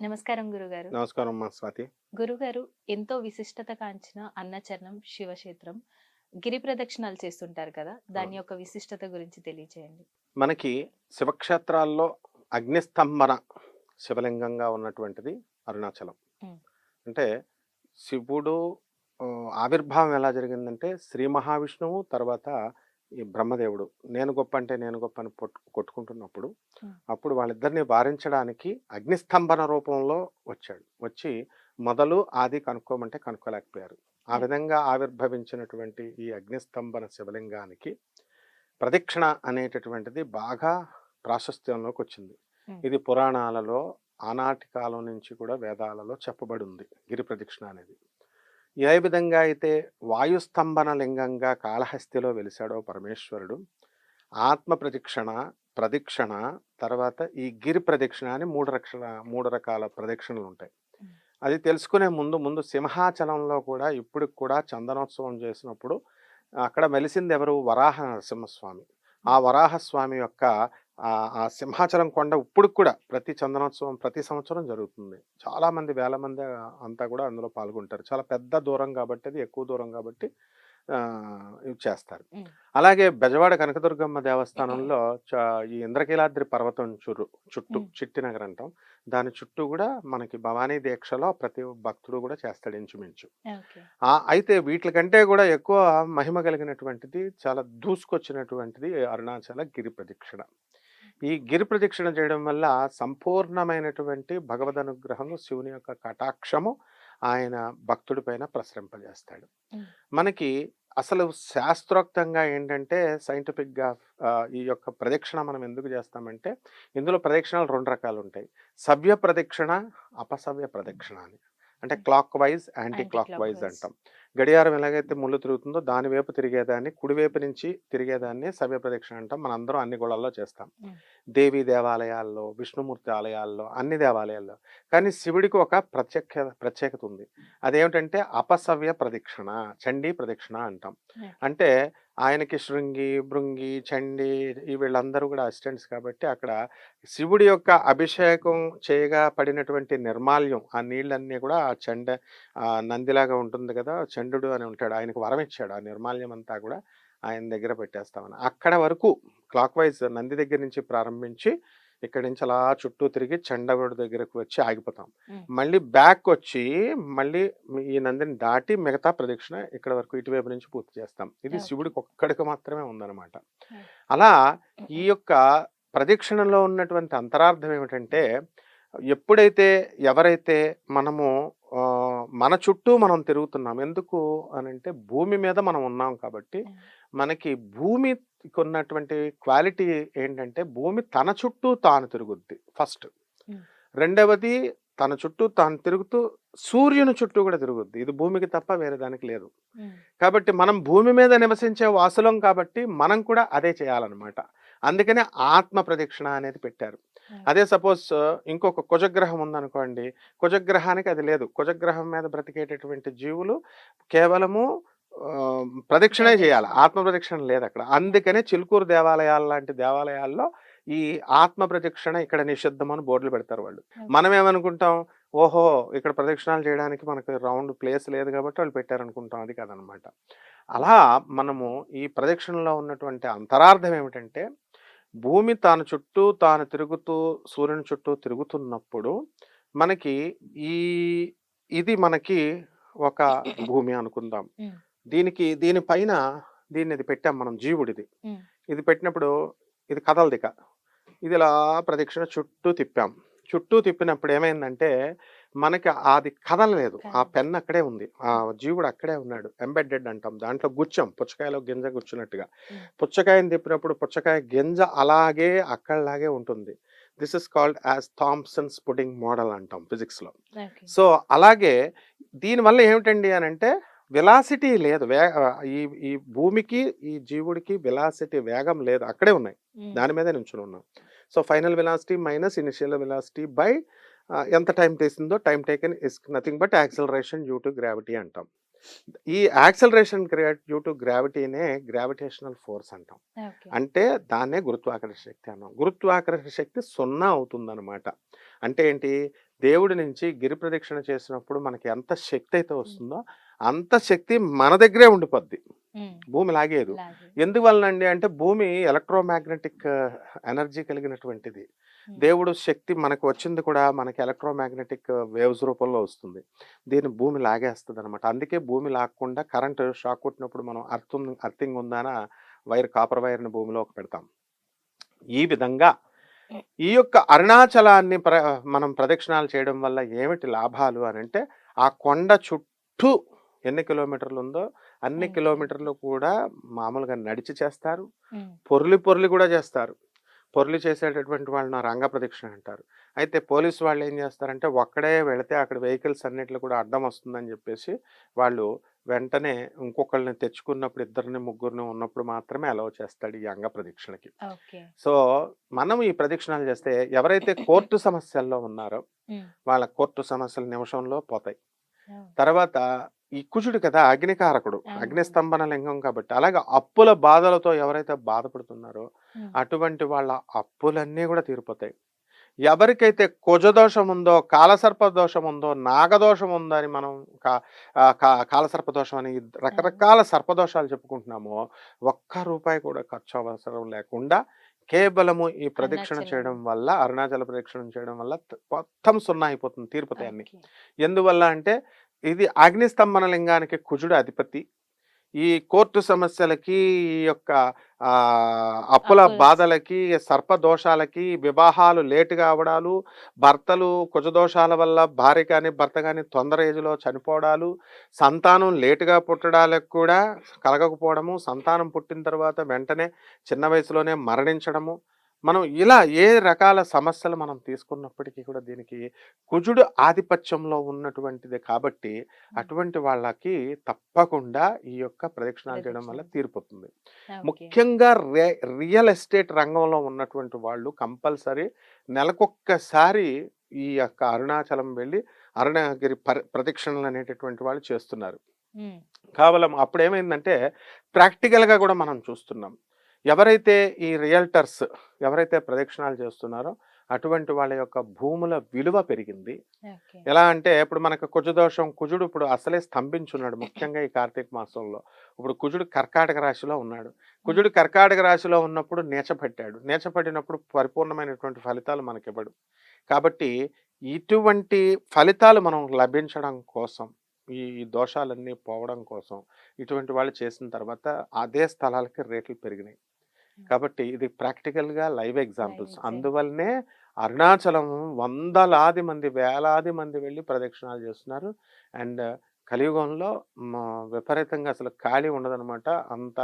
నమస్కారం గురుగారు. నమస్కారం మా స్వాతి. గురుగారు ఎంతో విశిష్టత కాంచిన అన్నచరణం శివక్షేత్రం గిరి ప్రదక్షిణాలు చేస్తుంటారు కదా దాని యొక్క విశిష్టత గురించి తెలియచేయండి. మనకి శివక్షేత్రాల్లో అగ్నిస్తంభన శివలింగంగా ఉన్నటువంటిది అరుణాచలం. అంటే శివుడు ఆవిర్భావం ఎలా జరిగిందంటే శ్రీ మహావిష్ణువు తర్వాత ఈ బ్రహ్మదేవుడు నేను గొప్ప అంటే నేను గొప్ప అని కొట్టుకుంటున్నప్పుడు. అప్పుడు వాళ్ళిద్దరిని వారించడానికి అగ్నిస్తంభన రూపంలో వచ్చాడు వచ్చి మొదలు ఆది కనుక్కోమంటే కనుక్కోలేకపోయారు ఆ. విధంగా ఆవిర్భవించినటువంటి ఈ అగ్నిస్తంభన శివలింగానికి ప్రదక్షిణ అనేటటువంటిది బాగా ప్రాశస్త్యంలోకి వచ్చింది. ఇది పురాణాలలో ఆనాటి కాలం నుంచి కూడా వేదాలలో చెప్పబడి ఉంది గిరి ప్రదక్షిణ అనేది ఏ విధంగా అయితే వాయుస్తంభన లింగంగా కాళహస్తిలో వెలిశాడో పరమేశ్వరుడు ఆత్మ ప్రదక్షిణ ప్రదక్షిణ తర్వాత ఈ గిరి ప్రదక్షిణ అని మూడు రక్షణ మూడు రకాల ప్రదక్షిణలు ఉంటాయి. అది తెలుసుకునే ముందు ముందు సింహాచలంలో కూడా ఇప్పుడు కూడా చందనోత్సవం చేసినప్పుడు అక్కడ వెలిసింది ఎవరు? వరాహ నరసింహస్వామి. ఆ వరాహస్వామి యొక్క ఆ సింహాచలం కొండ ఇప్పుడు కూడా ప్రతి చందనోత్సవం ప్రతి సంవత్సరం జరుగుతుంది. చాలా మంది వేల మంది అంతా కూడా అందులో పాల్గొంటారు. చాలా పెద్ద దూరం కాబట్టి అది ఎక్కువ దూరం కాబట్టి చేస్తారు. అలాగే బెజవాడ కనకదుర్గమ్మ దేవస్థానంలో చ- ఈ ఇంద్రకీలాద్రి పర్వతం చురు చుట్టూ ఉమ్. చిట్టి నగర్ అంటాం. దాని చుట్టూ కూడా మనకి భవానీ దీక్షలో ప్రతి భక్తుడు కూడా చేస్తాడు ఇంచుమించు. అయితే వీటికంటే కూడా ఎక్కువ మహిమ కలిగినటువంటిది చాలా దూసుకొచ్చినటువంటిది అరుణాచల గిరి ప్రదక్షిణ. ఈ గిరి ప్రదక్షిణ చేయడం వల్ల సంపూర్ణమైనటువంటి భగవద్ అనుగ్రహము శివుని యొక్క కటాక్షము ఆయన భక్తుడి పైన ప్రసరింపజేస్తాడు. మనకి అసలు శాస్త్రోక్తంగా ఏంటంటే సైంటిఫిక్గా ఈ యొక్క ప్రదక్షిణ మనం ఎందుకు చేస్తామంటే ఇందులో ప్రదక్షిణలు రెండు రకాలు ఉంటాయి సవ్య ప్రదక్షిణ అపసవ్య ప్రదక్షిణ అని. అంటే clockwise anti clockwise. అంటాం. గడియారం ఎలాగైతే ముళ్ళు తిరుగుతుందో దాని వైపు తిరిగేదాన్ని కుడివైపు నుంచి తిరిగేదాన్ని సవ్య ప్రదక్షిణ అంటాం. మనందరం అన్ని గుళ్ళల్లో చేస్తాం. దేవీ దేవాలయాల్లో విష్ణుమూర్తి ఆలయాల్లో అన్ని దేవాలయాల్లో. కానీ శివుడికి ఒక ప్రత్యేక ప్రత్యేకత ఉంది. అదేమిటంటే అపసవ్య ప్రదక్షిణ చండీ ప్రదక్షిణ అంటాం. అంటే ఆయనకి శృంగి భృంగి చండి ఈ వీళ్ళందరూ కూడా అసిస్టెంట్స్ కాబట్టి అక్కడ శివుడి యొక్క అభిషేకం చేయగా పడినటువంటి నిర్మాల్యం ఆ నీళ్ళన్నీ కూడా ఆ చండ నందిలాగా ఉంటుంది కదా చండు అని ఉంటాడు ఆయనకు వరం ఇచ్చాడు. ఆ నిర్మాల్యం అంతా కూడా ఆయన దగ్గర పెట్టేస్తామని. అక్కడ వరకు క్లాక్ వైజ్ నంది దగ్గర నుంచి ప్రారంభించి ఇక్కడి నుంచి అలా చుట్టూ తిరిగి చండవుడి దగ్గరకు వచ్చి ఆగిపోతాం. మళ్ళీ బ్యాక్ వచ్చి మళ్ళీ ఈ నందిని దాటి మిగతా ప్రదక్షిణ ఇక్కడ వరకు ఇటువైపు నుంచి పూర్తి చేస్తాం ఇది. శివుడికి ఒక్కడికి మాత్రమే ఉందన్నమాట. అలా ఈ యొక్క ప్రదక్షిణలో ఉన్నటువంటి అంతరార్థం ఏమిటంటే ఎప్పుడైతే ఎవరైతే మనము మన చుట్టూ మనం తిరుగుతున్నాం ఎందుకు అని అంటే భూమి మీద మనం ఉన్నాం కాబట్టి. మనకి భూమికి ఉన్నటువంటి క్వాలిటీ ఏంటంటే భూమి తన చుట్టూ తాను తిరుగుద్ది ఫస్ట్. రెండవది తన చుట్టూ తాను తిరుగుతూ సూర్యుని చుట్టూ కూడా తిరుగుద్ది ఇది భూమికి తప్ప వేరే దానికి లేదు. కాబట్టి మనం భూమి మీద నివసించే వాసులం కాబట్టి మనం కూడా అదే చేయాలన్నమాట అందుకనే ఆత్మ ప్రదక్షిణ అనేది పెట్టారు. అదే సపోజ్ ఇంకొక కుజగ్రహం ఉందనుకోండి కుజగ్రహానికి అది లేదు కుజగ్రహం మీద బ్రతికేటటువంటి జీవులు కేవలము ప్రదక్షిణే చేయాలి. ఆత్మ ప్రదక్షిణ లేదు అక్కడ. అందుకనే చిలుకూరు దేవాలయాలు లాంటి దేవాలయాల్లో ఈ ఆత్మ ప్రదక్షిణ ఇక్కడ నిషిద్ధం అని బోర్డులు పెడతారు వాళ్ళు. మనం ఏమనుకుంటాం? ఓహో! ఇక్కడ ప్రదక్షిణాలు చేయడానికి మనకు రౌండ్ ప్లేస్ లేదు కాబట్టి వాళ్ళు పెట్టారనుకుంటాం. అది కాదనమాట. అలా మనము ఈ ప్రదక్షిణలో ఉన్నటువంటి అంతరార్థం ఏమిటంటే భూమి తాను చుట్టూ తాను తిరుగుతూ సూర్యుని చుట్టూ తిరుగుతున్నప్పుడు మనకి ఈ ఇది మనకి ఒక భూమి అనుకుందాం. దీనికి దీనిపైన దీన్ని ఇది పెట్టాం మనం జీవుడిది. ఇది పెట్టినప్పుడు ఇది కదలదిక. ఇది ఇలా ప్రదక్షిణ చుట్టూ తిప్పాం. చుట్టూ తిప్పినప్పుడు ఏమైందంటే మనకి అది కదలలేదు. ఆ. పెన్ అక్కడే ఉంది. ఆ జీవుడు అక్కడే ఉన్నాడు. ఎంబెడ్డెడ్ అంటాం. దాంట్లో గుచ్చాం. పుచ్చకాయలో గింజ గుచ్చినట్టుగా. పుచ్చకాయని తిప్పినప్పుడు పుచ్చకాయ గింజ అలాగే అక్కడలాగే ఉంటుంది. This is called as Thomson's pudding model అంటాం ఫిజిక్స్లో ఓకే. సో అలాగే దీనివల్ల ఏమిటండి అని అంటే వెలాసిటీ లేదు. వే ఈ ఈ భూమికి ఈ జీవుడికి వెలాసిటీ వేగం లేదు. అక్కడే ఉన్నాయి. దాని మీదే నుంచుని ఉన్నాం. So final velocity minus initial velocity by ఎంత time తీసిందో time taken is nothing but acceleration due to gravity అంటాం. ఈ యాక్సలరేషన్ క్రియేట్ డ్యూ టు గ్రావిటీనే గ్రావిటేషనల్ ఫోర్స్ అంటాం. అంటే దాన్నే గురుత్వాకర్షణ శక్తి అన్నాం. గురుత్వాకర్షణ శక్తి సున్నా అవుతుందన్నమాట. అంటే ఏంటి? దేవుడి నుంచి గిరి ప్రదక్షిణ చేసినప్పుడు మనకి ఎంత శక్తి అయితే వస్తుందో అంత శక్తి మన దగ్గరే ఉండిపోద్ది. భూమి లాగేదు. లాగే. ఎందువలనండి అంటే భూమి ఎలక్ట్రోమాగ్నెటిక్ ఎనర్జీ కలిగినటువంటిది. దేవుడు శక్తి మనకు వచ్చింది కూడా మనకి ఎలక్ట్రోమాగ్నెటిక్ వేవ్స్ రూపంలో వస్తుంది. దీన్ని భూమి లాగేస్తుంది అనమాట అందుకే భూమి లాగకుండా కరెంట్ షాక్ కొట్టినప్పుడు మనం అర్థం అర్థింగ్ ఉందాన? వైర్ కాపర్ వైర్ని భూమిలోకి పెడతాం. ఈ విధంగా ఈ యొక్క అరుణాచలాన్ని ప్ర మనం ప్రదక్షిణాలు చేయడం వల్ల ఏమిటి లాభాలు అని అంటే ఆ కొండ చుట్టూ ఎన్ని కిలోమీటర్లు ఉందో అన్ని. కిలోమీటర్లు కూడా మామూలుగా నడిచి చేస్తారు. పొర్లి పొర్లి కూడా చేస్తారు. పొర్లి చేసేటటువంటి వాళ్ళని రంగ ప్రదక్షిణ అంటారు. అయితే పోలీసు వాళ్ళు ఏం చేస్తారంటే ఒక్కడే వెళితే అక్కడ వెహికల్స్ అన్నిట్లో కూడా అడ్డం వస్తుందని చెప్పేసి వాళ్ళు వెంటనే ఇంకొకళ్ళని తెచ్చుకున్నప్పుడు ఇద్దరిని ముగ్గురిని ఉన్నప్పుడు మాత్రమే అలౌ చేస్తాడు ఈ అంగ ప్రదక్షిణకి. సో మనం ఈ ప్రదక్షిణాలు చేస్తే ఎవరైతే కోర్టు సమస్యల్లో ఉన్నారో వాళ్ళ కోర్టు సమస్యలు నిమిషంలో పోతాయి. తర్వాత ఈ కుజుడు కదా! అగ్నికారకుడు. అగ్నిస్తంభన లింగం కాబట్టి. అలాగే అప్పుల బాధలతో ఎవరైతే బాధపడుతున్నారో అటువంటి వాళ్ళ అప్పులన్నీ కూడా తీరిపోతాయి. ఎవరికైతే కుజదోషం ఉందో కాలసర్ప దోషం ఉందో నాగదోషం ఉందో అని మనం కాలసర్ప దోషం అని రకరకాల సర్పదోషాలు చెప్పుకుంటున్నామో ఒక్క రూపాయి కూడా ఖర్చు అవసరం లేకుండా కేవలము ఈ ప్రదక్షిణ. చేయడం వల్ల అరుణాచల ప్రదక్షిణ చేయడం వల్ల మొత్తం సున్నా అయిపోతుంది తీరిపోతాయి అన్ని. ఎందువల్ల అంటే ఇది అగ్నిస్తంభన లింగానికి కుజుడు అధిపతి. ఈ కోర్టు సమస్యలకి ఈ యొక్క అప్పుల బాధలకి సర్ప దోషాలకి వివాహాలు లేటుగా అవడాలు భర్తలు కుజదోషాల వల్ల భార్య కానీ భర్త కానీ తొందర ఏజ్లో చనిపోవడాలు సంతానం లేటుగా పుట్టడానికి కూడా కలగకపోవడము సంతానం పుట్టిన తర్వాత వెంటనే చిన్న వయసులోనే మరణించడము మనం ఇలా ఏ రకాల సమస్యలు మనం తీసుకున్నప్పటికీ కూడా దీనికి కుజుడు ఆధిపత్యంలో ఉన్నటువంటిది కాబట్టి అటువంటి వాళ్ళకి తప్పకుండా ఈ యొక్క ప్రదక్షిణాలు చేయడం వల్ల. తీరిపోతుంది. ముఖ్యంగా రే రియల్ ఎస్టేట్ రంగంలో ఉన్నటువంటి వాళ్ళు కంపల్సరీ నెలకొక్కసారి ఈ యొక్క అరుణాచలం వెళ్ళి అరుణగిరి పరి ప్రదక్షిణలు అనేటటువంటి వాళ్ళు చేస్తున్నారు. కేవలం అప్పుడు ఏమైందంటే ప్రాక్టికల్గా కూడా మనం చూస్తున్నాం. ఎవరైతే ఈ రియల్టర్స్ ఎవరైతే ప్రదక్షిణాలు చేస్తున్నారో అటువంటి వాళ్ళ యొక్క భూముల విలువ పెరిగింది. ఎలా అంటే ఇప్పుడు మనకు కుజదోషం కుజుడు ఇప్పుడు అసలే స్తంభించున్నాడు ముఖ్యంగా ఈ కార్తీక మాసంలో. ఇప్పుడు కుజుడు కర్కాటక రాశిలో ఉన్నాడు. కుజుడు కర్కాటక రాశిలో ఉన్నప్పుడు నేచపట్టాడు నేచపడినప్పుడు పరిపూర్ణమైనటువంటి ఫలితాలు మనకి ఇవ్వడు కాబట్టి ఇటువంటి ఫలితాలు మనం లభించడం కోసం ఈ దోషాలన్నీ పోవడం కోసం ఇటువంటి వాళ్ళు చేసిన తర్వాత అదే స్థలాలకి రేట్లు పెరిగినాయి. కాబట్టి ఇది ప్రాక్టికల్గా లైవ్ ఎగ్జాంపుల్స్. అందువల్లనే అరుణాచలం వందలాది మంది వేలాది మంది వెళ్ళి ప్రదక్షిణాలు చేస్తున్నారు. అండ్ కలియుగంలో విపరీతంగా అసలు ఖాళీ ఉండదన్నమాట. అంత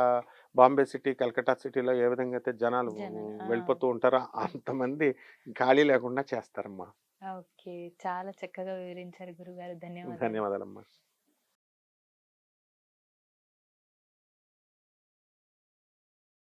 బాంబే సిటీ కలకత్తా సిటీలో ఏ విధంగా అయితే జనాలు. వెళ్ళిపోతూ ఉంటారో అంతమంది ఖాళీ లేకుండా చేస్తారమ్మా. ఓకే. చాలా చక్కగా వివరించారు గురుగారు. ధన్యవాదాలు. ధన్యవాదాలమ్మా.